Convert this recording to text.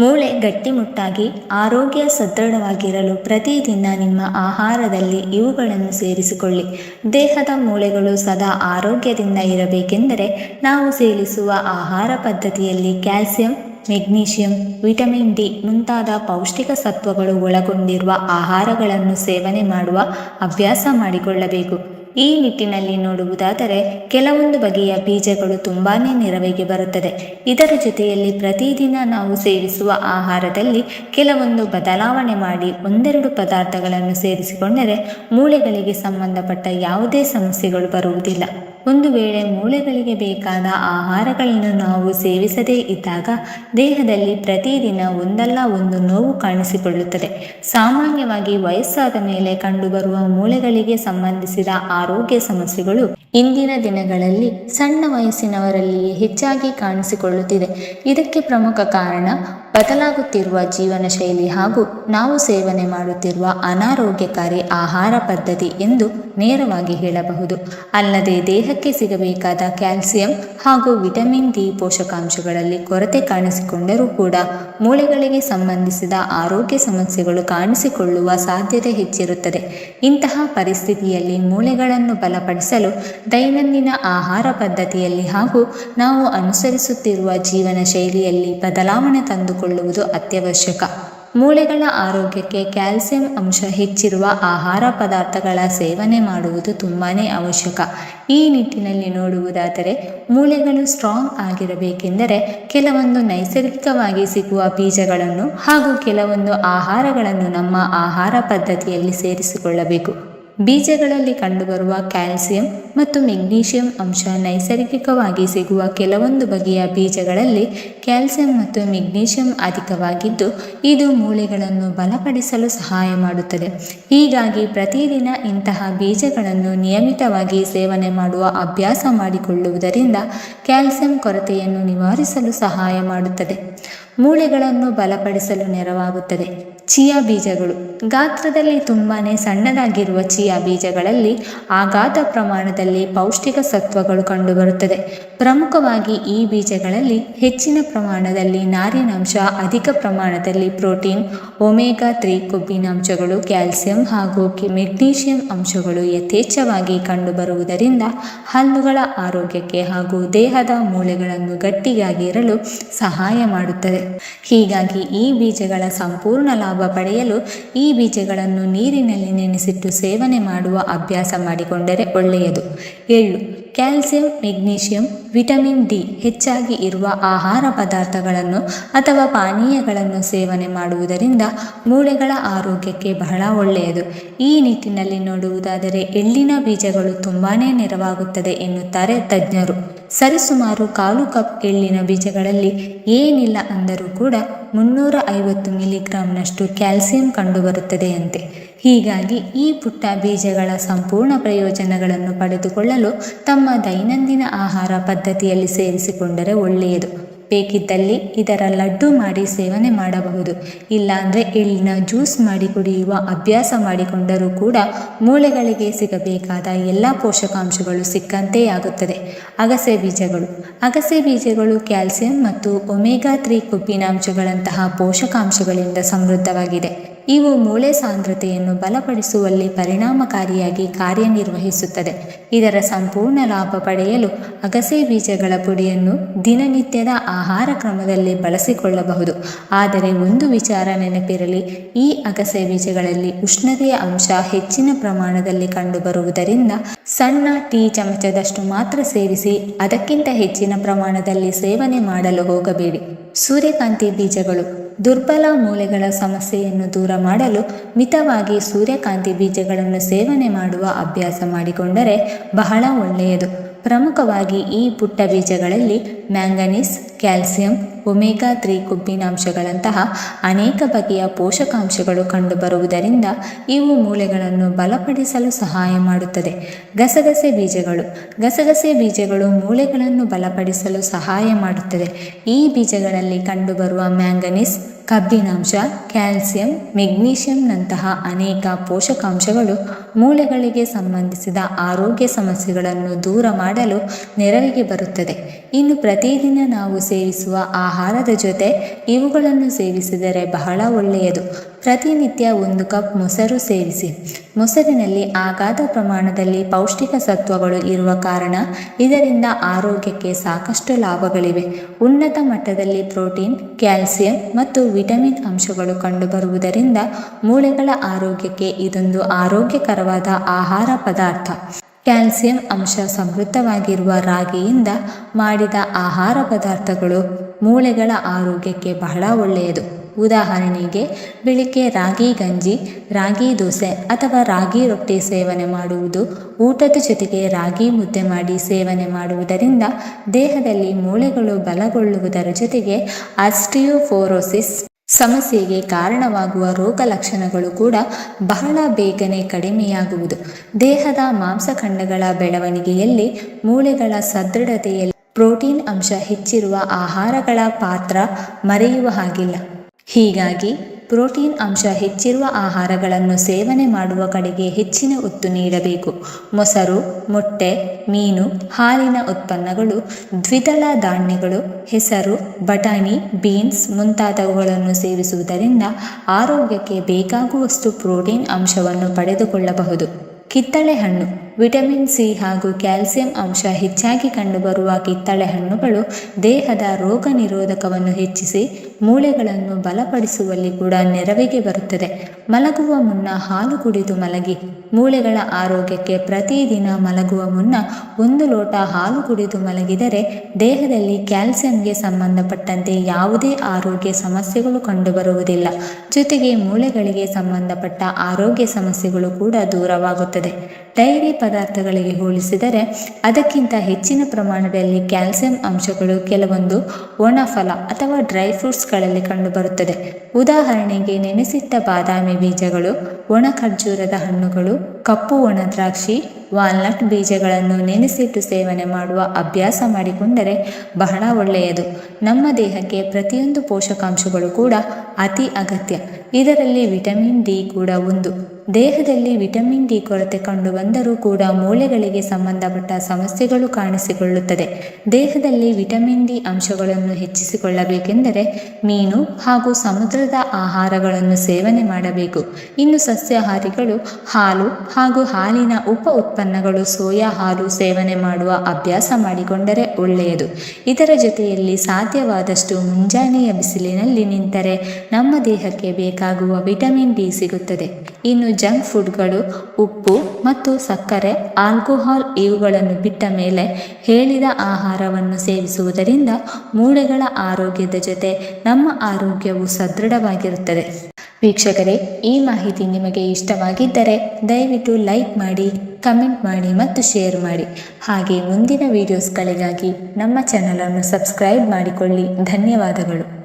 ಮೂಳೆ ಗಟ್ಟಿಮುಟ್ಟಾಗಿ ಆರೋಗ್ಯ ಸದೃಢವಾಗಿರಲು ಪ್ರತಿದಿನ ನಿಮ್ಮ ಆಹಾರದಲ್ಲಿ ಇವುಗಳನ್ನು ಸೇರಿಸಿಕೊಳ್ಳಿ. ದೇಹದ ಮೂಳೆಗಳು ಸದಾ ಆರೋಗ್ಯದಿಂದ ಇರಬೇಕೆಂದರೆ ನಾವು ಸೇರಿಸುವ ಆಹಾರ ಪದ್ಧತಿಯಲ್ಲಿ ಕ್ಯಾಲ್ಸಿಯಂ, ಮೆಗ್ನೀಷಿಯಂ, ವಿಟಮಿನ್ ಡಿ ಮುಂತಾದ ಪೌಷ್ಟಿಕ ಸತ್ವಗಳು ಒಳಗೊಂಡಿರುವ ಆಹಾರಗಳನ್ನು ಸೇವನೆ ಮಾಡುವ ಅಭ್ಯಾಸ ಮಾಡಿಕೊಳ್ಳಬೇಕು. ಈ ನಿಟ್ಟಿನಲ್ಲಿ ನೋಡುವುದಾದರೆ ಕೆಲವೊಂದು ಬಗೆಯ ಬೀಜಗಳು ತುಂಬಾ ನೆರವಿಗೆ ಬರುತ್ತದೆ. ಇದರ ಜೊತೆಯಲ್ಲಿ ಪ್ರತಿದಿನ ನಾವು ಸೇವಿಸುವ ಆಹಾರದಲ್ಲಿ ಕೆಲವೊಂದು ಬದಲಾವಣೆ ಮಾಡಿ ಒಂದೆರಡು ಪದಾರ್ಥಗಳನ್ನು ಸೇರಿಸಿಕೊಂಡರೆ ಮೂಳೆಗಳಿಗೆ ಸಂಬಂಧಪಟ್ಟ ಯಾವುದೇ ಸಮಸ್ಯೆಗಳು ಬರುವುದಿಲ್ಲ. ಒಂದು ವೇಳೆ ಮೂಳೆಗಳಿಗೆ ಬೇಕಾದ ಆಹಾರಗಳನ್ನು ನಾವು ಸೇವಿಸದೇ ಇದ್ದಾಗ ದೇಹದಲ್ಲಿ ಪ್ರತಿದಿನ ಒಂದಲ್ಲ ಒಂದು ನೋವು ಕಾಣಿಸಿಕೊಳ್ಳುತ್ತದೆ. ಸಾಮಾನ್ಯವಾಗಿ ವಯಸ್ಸಾದ ಮೇಲೆ ಕಂಡುಬರುವ ಮೂಳೆಗಳಿಗೆ ಸಂಬಂಧಿಸಿದ ಆರೋಗ್ಯ ಸಮಸ್ಯೆಗಳು ಇಂದಿನ ದಿನಗಳಲ್ಲಿ ಸಣ್ಣ ವಯಸ್ಸಿನವರಲ್ಲಿಯೇ ಹೆಚ್ಚಾಗಿ ಕಾಣಿಸಿಕೊಳ್ಳುತ್ತಿದೆ. ಇದಕ್ಕೆ ಪ್ರಮುಖ ಕಾರಣ ಬದಲಾಗುತ್ತಿರುವ ಜೀವನ ಶೈಲಿ ಹಾಗೂ ನಾವು ಸೇವನೆ ಮಾಡುತ್ತಿರುವ ಅನಾರೋಗ್ಯಕಾರಿ ಆಹಾರ ಪದ್ಧತಿ ಎಂದು ನೇರವಾಗಿ ಹೇಳಬಹುದು. ಅಲ್ಲದೆ ದೇಹಕ್ಕೆ ಸಿಗಬೇಕಾದ ಕ್ಯಾಲ್ಸಿಯಂ ಹಾಗೂ ವಿಟಮಿನ್ ಡಿ ಪೋಷಕಾಂಶಗಳಲ್ಲಿ ಕೊರತೆ ಕಾಣಿಸಿಕೊಂಡರೂ ಕೂಡ ಮೂಳೆಗಳಿಗೆ ಸಂಬಂಧಿಸಿದ ಆರೋಗ್ಯ ಸಮಸ್ಯೆಗಳು ಕಾಣಿಸಿಕೊಳ್ಳುವ ಸಾಧ್ಯತೆ ಹೆಚ್ಚಿರುತ್ತದೆ. ಇಂತಹ ಪರಿಸ್ಥಿತಿಯಲ್ಲಿ ಮೂಳೆಗಳನ್ನು ಬಲಪಡಿಸಲು ದೈನಂದಿನ ಆಹಾರ ಪದ್ಧತಿಯಲ್ಲಿ ಹಾಗೂ ನಾವು ಅನುಸರಿಸುತ್ತಿರುವ ಜೀವನ ಶೈಲಿಯಲ್ಲಿ ಬದಲಾವಣೆ ತಂದುಕೊಳ್ಳುವುದು ಅತ್ಯವಶ್ಯಕ. ಮೂಳೆಗಳ ಆರೋಗ್ಯಕ್ಕೆ ಕ್ಯಾಲ್ಸಿಯಂ ಅಂಶ ಹೆಚ್ಚಿರುವ ಆಹಾರ ಪದಾರ್ಥಗಳ ಸೇವನೆ ಮಾಡುವುದು ತುಂಬಾ ಅವಶ್ಯಕ. ಈ ನಿಟ್ಟಿನಲ್ಲಿ ನೋಡುವುದಾದರೆ, ಮೂಳೆಗಳು ಸ್ಟ್ರಾಂಗ್ ಆಗಿರಬೇಕೆಂದರೆ ಕೆಲವೊಂದು ನೈಸರ್ಗಿಕವಾಗಿ ಸಿಗುವ ಬೀಜಗಳನ್ನು ಹಾಗೂ ಕೆಲವೊಂದು ಆಹಾರಗಳನ್ನು ನಮ್ಮ ಆಹಾರ ಪದ್ಧತಿಯಲ್ಲಿ ಸೇರಿಸಿಕೊಳ್ಳಬೇಕು. ಬೀಜಗಳಲ್ಲಿ ಕಂಡುಬರುವ ಕ್ಯಾಲ್ಸಿಯಂ ಮತ್ತು ಮೆಗ್ನೀಷಿಯಂ ಅಂಶ ನೈಸರ್ಗಿಕವಾಗಿ ಸಿಗುವ ಕೆಲವೊಂದು ಬಗೆಯ ಬೀಜಗಳಲ್ಲಿ ಕ್ಯಾಲ್ಸಿಯಂ ಮತ್ತು ಮೆಗ್ನೀಷಿಯಂ ಅಧಿಕವಾಗಿದ್ದು, ಇದು ಮೂಳೆಗಳನ್ನು ಬಲಪಡಿಸಲು ಸಹಾಯ ಮಾಡುತ್ತದೆ. ಹೀಗಾಗಿ ಪ್ರತಿದಿನ ಇಂತಹ ಬೀಜಗಳನ್ನು ನಿಯಮಿತವಾಗಿ ಸೇವನೆ ಮಾಡುವ ಅಭ್ಯಾಸ ಮಾಡಿಕೊಳ್ಳುವುದರಿಂದ ಕ್ಯಾಲ್ಸಿಯಂ ಕೊರತೆಯನ್ನು ನಿವಾರಿಸಲು ಸಹಾಯ ಮಾಡುತ್ತದೆ. ಮೂಳೆಗಳನ್ನು ಬಲಪಡಿಸಲು ನೆರವಾಗುತ್ತದೆ. ಚಿಯಾ ಬೀಜಗಳು. ಗಾತ್ರದಲ್ಲಿ ತುಂಬಾ ಸಣ್ಣದಾಗಿರುವ ಚಿಯಾ ಬೀಜಗಳಲ್ಲಿ ಆಘಾತ ಪ್ರಮಾಣದಲ್ಲಿ ಪೌಷ್ಟಿಕ ಸತ್ವಗಳು ಕಂಡುಬರುತ್ತದೆ. ಪ್ರಮುಖವಾಗಿ ಈ ಬೀಜಗಳಲ್ಲಿ ಹೆಚ್ಚಿನ ಪ್ರಮಾಣದಲ್ಲಿ ನಾರಿನಾಂಶ, ಅಧಿಕ ಪ್ರಮಾಣದಲ್ಲಿ ಪ್ರೋಟೀನ್, ಒಮೆಗಾ ತ್ರೀ ಕೊಬ್ಬಿನಾಂಶಗಳು, ಕ್ಯಾಲ್ಸಿಯಂ ಹಾಗೂ ಮೆಗ್ನೀಷಿಯಂ ಅಂಶಗಳು ಯಥೇಚ್ಛವಾಗಿ ಕಂಡುಬರುವುದರಿಂದ ಹಲ್ಲುಗಳ ಆರೋಗ್ಯಕ್ಕೆ ಹಾಗೂ ದೇಹದ ಮೂಳೆಗಳನ್ನು ಗಟ್ಟಿಯಾಗಿರಲು ಸಹಾಯ ಮಾಡುತ್ತದೆ. ಹೀಗಾಗಿ ಈ ಬೀಜಗಳ ಸಂಪೂರ್ಣ ಲಾಭ ಪಡೆಯಲು ಈ ಬೀಜಗಳನ್ನು ನೀರಿನಲ್ಲಿ ನೆನೆಸಿಟ್ಟು ಸೇವನೆ ಮಾಡುವ ಅಭ್ಯಾಸ ಮಾಡಿಕೊಂಡರೆ ಒಳ್ಳೆಯದು. ಎಳ್ಳು ಕ್ಯಾಲ್ಸಿಯಂ, ಮೆಗ್ನೀಷಿಯಂ, ವಿಟಮಿನ್ ಡಿ ಹೆಚ್ಚಾಗಿ ಇರುವ ಆಹಾರ ಪದಾರ್ಥಗಳನ್ನು ಅಥವಾ ಪಾನೀಯಗಳನ್ನು ಸೇವನೆ ಮಾಡುವುದರಿಂದ ಮೂಳೆಗಳ ಆರೋಗ್ಯಕ್ಕೆ ಬಹಳ ಒಳ್ಳೆಯದು. ಈ ನಿಟ್ಟಿನಲ್ಲಿ ನೋಡುವುದಾದರೆ ಎಳ್ಳಿನ ಬೀಜಗಳು ತುಂಬಾ ನೆರವಾಗುತ್ತದೆ ಎನ್ನುತ್ತಾರೆ ತಜ್ಞರು. ಸರಿಸುಮಾರು ಕಾಲು ಕಪ್ ಎಳ್ಳಿನ ಬೀಜಗಳಲ್ಲಿ ಏನಿಲ್ಲ ಅಂದರೂ ಕೂಡ ಮುನ್ನೂರ ಐವತ್ತು ಮಿಲಿಗ್ರಾಂನಷ್ಟು ಕ್ಯಾಲ್ಸಿಯಂ ಕಂಡುಬರುತ್ತದೆಯಂತೆ ಹೀಗಾಗಿ ಈ ಪುಟ್ಟ ಬೀಜಗಳ ಸಂಪೂರ್ಣ ಪ್ರಯೋಜನಗಳನ್ನು ಪಡೆದುಕೊಳ್ಳಲು ತಮ್ಮ ದೈನಂದಿನ ಆಹಾರ ಪದ್ಧತಿಯಲ್ಲಿ ಸೇರಿಸಿಕೊಂಡರೆ ಒಳ್ಳೆಯದು. ಬೇಕಿದ್ದಲ್ಲಿ ಇದರ ಲಡ್ಡು ಮಾಡಿ ಸೇವನೆ ಮಾಡಬಹುದು. ಇಲ್ಲಾಂದರೆ ಎಳ್ಳಿನ ಜ್ಯೂಸ್ ಮಾಡಿ ಕುಡಿಯುವ ಅಭ್ಯಾಸ ಮಾಡಿಕೊಂಡರೂ ಕೂಡ ಮೂಳೆಗಳಿಗೆ ಸಿಗಬೇಕಾದ ಎಲ್ಲ ಪೋಷಕಾಂಶಗಳು ಸಿಕ್ಕಂತೆ ಆಗುತ್ತದೆ. ಅಗಸೆ ಬೀಜಗಳು. ಅಗಸೆ ಬೀಜಗಳು ಕ್ಯಾಲ್ಸಿಯಂ ಮತ್ತು ಒಮೆಗಾ ತ್ರೀ ಕೊಬ್ಬಿನಾಂಶಗಳಂತಹ ಪೋಷಕಾಂಶಗಳಿಂದ ಸಮೃದ್ಧವಾಗಿದೆ. ಇವು ಮೂಳೆ ಸಾಂದ್ರತೆಯನ್ನು ಬಲಪಡಿಸುವಲ್ಲಿ ಪರಿಣಾಮಕಾರಿಯಾಗಿ ಕಾರ್ಯನಿರ್ವಹಿಸುತ್ತದೆ. ಇದರ ಸಂಪೂರ್ಣ ಲಾಭ ಪಡೆಯಲು ಅಗಸೆ ಬೀಜಗಳ ಪುಡಿಯನ್ನು ದಿನನಿತ್ಯದ ಆಹಾರ ಕ್ರಮದಲ್ಲಿ ಬಳಸಿಕೊಳ್ಳಬಹುದು. ಆದರೆ ಒಂದು ವಿಚಾರ ನೆನಪಿರಲಿ, ಈ ಅಗಸೆ ಬೀಜಗಳಲ್ಲಿ ಉಷ್ಣತೆಯ ಅಂಶ ಹೆಚ್ಚಿನ ಪ್ರಮಾಣದಲ್ಲಿ ಕಂಡುಬರುವುದರಿಂದ ಸಣ್ಣ ಟೀ ಚಮಚದಷ್ಟು ಮಾತ್ರ ಸೇವಿಸಿ ಅದಕ್ಕಿಂತ ಹೆಚ್ಚಿನ ಪ್ರಮಾಣದಲ್ಲಿ ಸೇವನೆ ಮಾಡಲು ಹೋಗಬೇಡಿ. ಸೂರ್ಯಕಾಂತಿ ಬೀಜಗಳು ದುರ್ಬಲ ಮೂಳೆಗಳ ಸಮಸ್ಯೆಯನ್ನು ದೂರ ಮಾಡಲು ಮಿತವಾಗಿ ಸೂರ್ಯಕಾಂತಿ ಬೀಜಗಳನ್ನು ಸೇವನೆ ಮಾಡುವ ಅಭ್ಯಾಸ ಮಾಡಿಕೊಂಡರೆ ಬಹಳ ಒಳ್ಳೆಯದು. ಪ್ರಮುಖವಾಗಿ ಈ ಪುಟ್ಟ ಬೀಜಗಳಲ್ಲಿ ಮ್ಯಾಂಗನೀಸ್, ಕ್ಯಾಲ್ಸಿಯಂ ಒಮೆಗಾ ತ್ರೀ ಕೊಬ್ಬಿನಾಂಶಗಳಂತಹ ಅನೇಕ ಬಗೆಯ ಪೋಷಕಾಂಶಗಳು ಕಂಡುಬರುವುದರಿಂದ ಇವು ಮೂಳೆಗಳನ್ನು ಬಲಪಡಿಸಲು ಸಹಾಯ ಮಾಡುತ್ತದೆ. ಗಸಗಸೆ ಬೀಜಗಳು. ಗಸಗಸೆ ಬೀಜಗಳು ಮೂಳೆಗಳನ್ನು ಬಲಪಡಿಸಲು ಸಹಾಯ ಮಾಡುತ್ತದೆ. ಈ ಬೀಜಗಳಲ್ಲಿ ಕಂಡುಬರುವ ಮ್ಯಾಂಗನೀಸ್, ಕಬ್ಬಿನಾಂಶ, ಕ್ಯಾಲ್ಸಿಯಂ, ಮೆಗ್ನೀಷಿಯಂನಂತಹ ಅನೇಕ ಪೋಷಕಾಂಶಗಳು ಮೂಳೆಗಳಿಗೆ ಸಂಬಂಧಿಸಿದ ಆರೋಗ್ಯ ಸಮಸ್ಯೆಗಳನ್ನು ದೂರ ಮಾಡಲು ನೆರವಿಗೆ ಬರುತ್ತದೆ. ಇನ್ನು ಪ್ರತಿದಿನ ನಾವು ಸೇವಿಸುವ ಆಹಾರ ಆಹಾರದ ಜೊತೆ ಇವುಗಳನ್ನು ಸೇವಿಸಿದರೆ ಬಹಳ ಒಳ್ಳೆಯದು. ಪ್ರತಿನಿತ್ಯ ಒಂದು ಕಪ್ ಮೊಸರು ಸೇವಿಸಿ. ಮೊಸರಿನಲ್ಲಿ ಅಗಾಧ ಪ್ರಮಾಣದಲ್ಲಿ ಪೌಷ್ಟಿಕ ಸತ್ವಗಳು ಇರುವ ಕಾರಣ ಇದರಿಂದ ಆರೋಗ್ಯಕ್ಕೆ ಸಾಕಷ್ಟು ಲಾಭಗಳಿವೆ. ಉನ್ನತ ಮಟ್ಟದಲ್ಲಿ ಪ್ರೋಟೀನ್, ಕ್ಯಾಲ್ಸಿಯಂ ಮತ್ತು ವಿಟಮಿನ್ ಅಂಶಗಳು ಕಂಡುಬರುವುದರಿಂದ ಮೂಳೆಗಳ ಆರೋಗ್ಯಕ್ಕೆ ಇದೊಂದು ಆರೋಗ್ಯಕರವಾದ ಆಹಾರ ಪದಾರ್ಥ. ಕ್ಯಾಲ್ಸಿಯಂ ಅಂಶ ಸಮೃದ್ಧವಾಗಿರುವ ರಾಗಿಯಿಂದ ಮಾಡಿದ ಆಹಾರ ಪದಾರ್ಥಗಳು ಮೂಳೆಗಳ ಆರೋಗ್ಯಕ್ಕೆ ಬಹಳ ಒಳ್ಳೆಯದು. ಉದಾಹರಣೆಗೆ, ಬೆಳಿಗ್ಗೆ ರಾಗಿ ಗಂಜಿ, ರಾಗಿ ದೋಸೆ ಅಥವಾ ರಾಗಿ ರೊಟ್ಟಿ ಸೇವನೆ ಮಾಡುವುದು, ಊಟದ ಜೊತೆಗೆ ರಾಗಿ ಮುದ್ದೆ ಮಾಡಿ ಸೇವನೆ ಮಾಡುವುದರಿಂದ ದೇಹದಲ್ಲಿ ಮೂಳೆಗಳು ಬಲಗೊಳ್ಳುವುದರ ಜೊತೆಗೆ ಆಸ್ಟಿಯೋಫೋರೋಸಿಸ್ ಸಮಸ್ಯೆಗೆ ಕಾರಣವಾಗುವ ರೋಗ ಲಕ್ಷಣಗಳು ಕೂಡ ಬಹಳ ಬೇಗನೆ ಕಡಿಮೆಯಾಗುವುದು. ದೇಹದ ಮಾಂಸಖಂಡಗಳ ಬೆಳವಣಿಗೆಯಲ್ಲಿ ಮೂಳೆಗಳ ಸದೃಢತೆಯಲ್ಲಿ ಪ್ರೋಟೀನ್ ಅಂಶ ಹೆಚ್ಚಿರುವ ಆಹಾರಗಳ ಪಾತ್ರ ಮರೆಯುವ ಹಾಗಿಲ್ಲ. ಹೀಗಾಗಿ, ಪ್ರೋಟೀನ್ ಅಂಶ ಹೆಚ್ಚಿರುವ ಆಹಾರಗಳನ್ನು ಸೇವನೆ ಮಾಡುವ ಕಡೆಗೆ ಹೆಚ್ಚಿನ ಒತ್ತು ನೀಡಬೇಕು. ಮೊಸರು, ಮೊಟ್ಟೆ, ಮೀನು, ಹಾಲಿನ ಉತ್ಪನ್ನಗಳು, ದ್ವಿದಳ ಧಾನ್ಯಗಳು, ಹೆಸರು, ಬಟಾಣಿ, ಬೀನ್ಸ್ ಮುಂತಾದವುಗಳನ್ನು ಸೇವಿಸುವುದರಿಂದ ಆರೋಗ್ಯಕ್ಕೆ ಬೇಕಾಗುವಷ್ಟು ಪ್ರೋಟೀನ್ ಅಂಶವನ್ನು ಪಡೆದುಕೊಳ್ಳಬಹುದು. ಕಿತ್ತಳೆ ಹಣ್ಣು. ವಿಟಮಿನ್ ಸಿ ಹಾಗೂ ಕ್ಯಾಲ್ಸಿಯಂ ಅಂಶ ಹೆಚ್ಚಾಗಿ ಕಂಡುಬರುವ ಕಿತ್ತಳೆ ಹಣ್ಣುಗಳು ದೇಹದ ರೋಗ ನಿರೋಧಕವನ್ನು ಹೆಚ್ಚಿಸಿ ಮೂಳೆಗಳನ್ನು ಬಲಪಡಿಸುವಲ್ಲಿ ಕೂಡ ನೆರವಿಗೆ ಬರುತ್ತದೆ. ಮಲಗುವ ಮುನ್ನ ಹಾಲು ಕುಡಿದು ಮಲಗಿ, ಮೂಳೆಗಳ ಆರೋಗ್ಯಕ್ಕೆ ಪ್ರತಿದಿನ ಮಲಗುವ ಮುನ್ನ ಒಂದು ಲೋಟ ಹಾಲು ಕುಡಿದು ಮಲಗಿದರೆ ದೇಹದಲ್ಲಿ ಕ್ಯಾಲ್ಸಿಯಂಗೆ ಸಂಬಂಧಪಟ್ಟಂತೆ ಯಾವುದೇ ಆರೋಗ್ಯ ಸಮಸ್ಯೆಗಳು ಕಂಡುಬರುವುದಿಲ್ಲ. ಜೊತೆಗೆ ಮೂಳೆಗಳಿಗೆ ಸಂಬಂಧಪಟ್ಟ ಆರೋಗ್ಯ ಸಮಸ್ಯೆಗಳು ಕೂಡ ದೂರವಾಗುತ್ತದೆ. ಡೈರಿ ಪದಾರ್ಥಗಳಿಗೆ ಹೋಲಿಸಿದರೆ ಅದಕ್ಕಿಂತ ಹೆಚ್ಚಿನ ಪ್ರಮಾಣದಲ್ಲಿ ಕ್ಯಾಲ್ಸಿಯಂ ಅಂಶಗಳು ಕೆಲವೊಂದು ಒಣ ಫಲ ಅಥವಾ ಡ್ರೈ ಫ್ರೂಟ್ಸ್ಗಳಲ್ಲಿ ಕಂಡುಬರುತ್ತದೆ. ಉದಾಹರಣೆಗೆ ನೆನೆಸಿಟ್ಟ ಬಾದಾಮಿ ಬೀಜಗಳು ಒಣ ಖರ್ಜೂರದ ಹಣ್ಣುಗಳು, ಕಪ್ಪು ಒಣ ದ್ರಾಕ್ಷಿ, ವಾಲ್ನಟ್ ಬೀಜಗಳನ್ನು ನೆನೆಸಿಟ್ಟು ಸೇವನೆ ಮಾಡುವ ಅಭ್ಯಾಸ ಮಾಡಿಕೊಂಡರೆ ಬಹಳ ಒಳ್ಳೆಯದು. ನಮ್ಮ ದೇಹಕ್ಕೆ ಪ್ರತಿಯೊಂದು ಪೋಷಕಾಂಶಗಳು ಕೂಡ ಅತಿ ಅಗತ್ಯ. ಇದರಲ್ಲಿ ವಿಟಮಿನ್ ಡಿ ಕೂಡ ಒಂದು. ದೇಹದಲ್ಲಿ ವಿಟಮಿನ್ ಡಿ ಕೊರತೆ ಕಂಡುಬಂದರೂ ಕೂಡ ಮೂಳೆಗಳಿಗೆ ಸಂಬಂಧಪಟ್ಟ ಸಮಸ್ಯೆಗಳು ಕಾಣಿಸಿಕೊಳ್ಳುತ್ತದೆ. ದೇಹದಲ್ಲಿ ವಿಟಮಿನ್ ಡಿ ಅಂಶಗಳನ್ನು ಹೆಚ್ಚಿಸಿಕೊಳ್ಳಬೇಕೆಂದರೆ ಮೀನು ಹಾಗೂ ಸಮುದ್ರದ ಆಹಾರಗಳನ್ನು ಸೇವನೆ ಮಾಡಬೇಕು. ಇನ್ನು ಸಸ್ಯಾಹಾರಿಗಳು, ಹಾಲು ಹಾಗೂ ಹಾಲಿನ ಉಪ ಉತ್ಪನ್ನಗಳು ಸೋಯಾ ಹಾಲು ಸೇವನೆ ಮಾಡುವ ಅಭ್ಯಾಸ ಮಾಡಿಕೊಂಡರೆ ಒಳ್ಳೆಯದು. ಇದರ ಜೊತೆಯಲ್ಲಿ ಸಾಧ್ಯವಾದಷ್ಟು ಮುಂಜಾನೆಯ ಬಿಸಿಲಿನಲ್ಲಿ ನಿಂತರೆ ನಮ್ಮ ದೇಹಕ್ಕೆ ಬೇಕಾಗುವ ವಿಟಮಿನ್ ಡಿ ಸಿಗುತ್ತದೆ. ಇನ್ನು ಜಂಕ್ ಫುಡ್ಗಳು, ಉಪ್ಪು ಮತ್ತು ಸಕ್ಕರೆ, ಆಲ್ಕೋಹಾಲ್ ಇವುಗಳನ್ನು ಬಿಟ್ಟ ಮೇಲೆ ಹೇಳಿದ ಆಹಾರವನ್ನು ಸೇವಿಸುವುದರಿಂದ ಮೂಳೆಗಳ ಆರೋಗ್ಯದ ಜೊತೆ ನಮ್ಮ ಆರೋಗ್ಯವು ಸದೃಢವಾಗಿರುತ್ತದೆ. ವೀಕ್ಷಕರೇ, ಈ ಮಾಹಿತಿ ನಿಮಗೆ ಇಷ್ಟವಾಗಿದ್ದರೆ ದಯವಿಟ್ಟು ಲೈಕ್ ಮಾಡಿ, ಕಮೆಂಟ್ ಮಾಡಿ ಮತ್ತು ಶೇರ್ ಮಾಡಿ. ಹಾಗೆ ಮುಂದಿನ ವಿಡಿಯೋಸ್ಗಳಿಗಾಗಿ ನಮ್ಮ ಚಾನಲನ್ನು ಸಬ್ಸ್ಕ್ರೈಬ್ ಮಾಡಿಕೊಳ್ಳಿ. ಧನ್ಯವಾದಗಳು.